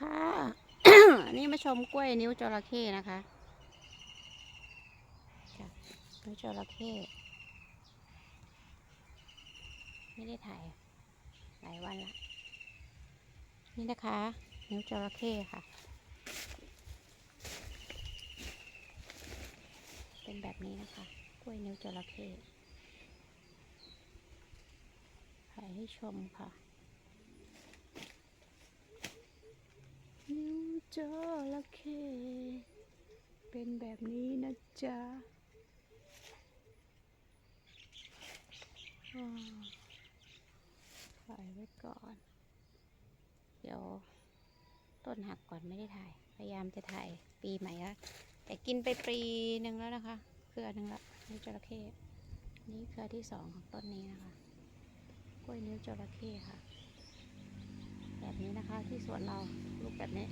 ค่ะนนี้มาชมกล้วยนิ้วจระเข้นะคะจ้ะนิ้วจระเข้ไม่ได้ถ่ายหลายวันละนี่นะคะ นิ้วจระเข้ค่ะ เป็นแบบนี้นะคะกล้วยนิ้วจระเข้ถ่ายให้ชมค่ะ นิ้ว จระเข้เป็นแบบนี้นะจ๊ะอ่าถ่ายไว้ก่อน เดี๋ยวต้นหักก่อนไม่ได้ถ่าย พยายามจะถ่ายปีใหม่ละแต่กินไปปีหนึ่งแล้วนะคะเครือหนึ่งละนิ้วจระเข้นี่เครือที่สองของต้นนี้นะคะกล้วยนิ้วจระเข้ค่ะ แบบนี้นะคะที่สวนเราลูกแบบนี้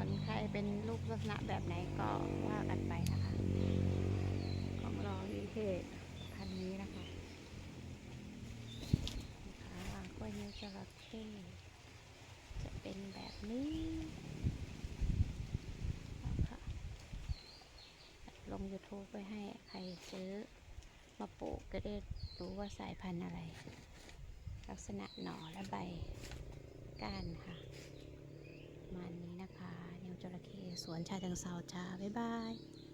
ส่วนใครเป็นลูกลักษณะแบบไหนก็ว่ากันไปนะคะ ของเราวิเทศพันนี้นะคะค่ะกล้วยนิ้วจระเข้จะเป็นแบบนี้นะคะลง YouTube ไปให้ใครซื้อมาปลูกก็ได้รู้ว่าสายพันธุ์อะไร ลักษณะหน่อและใบก้านค่ะ ประมาณนี้นะคะ นิ้วจระเข้ สวนชาจังเซาจ้าบ๊ายบาย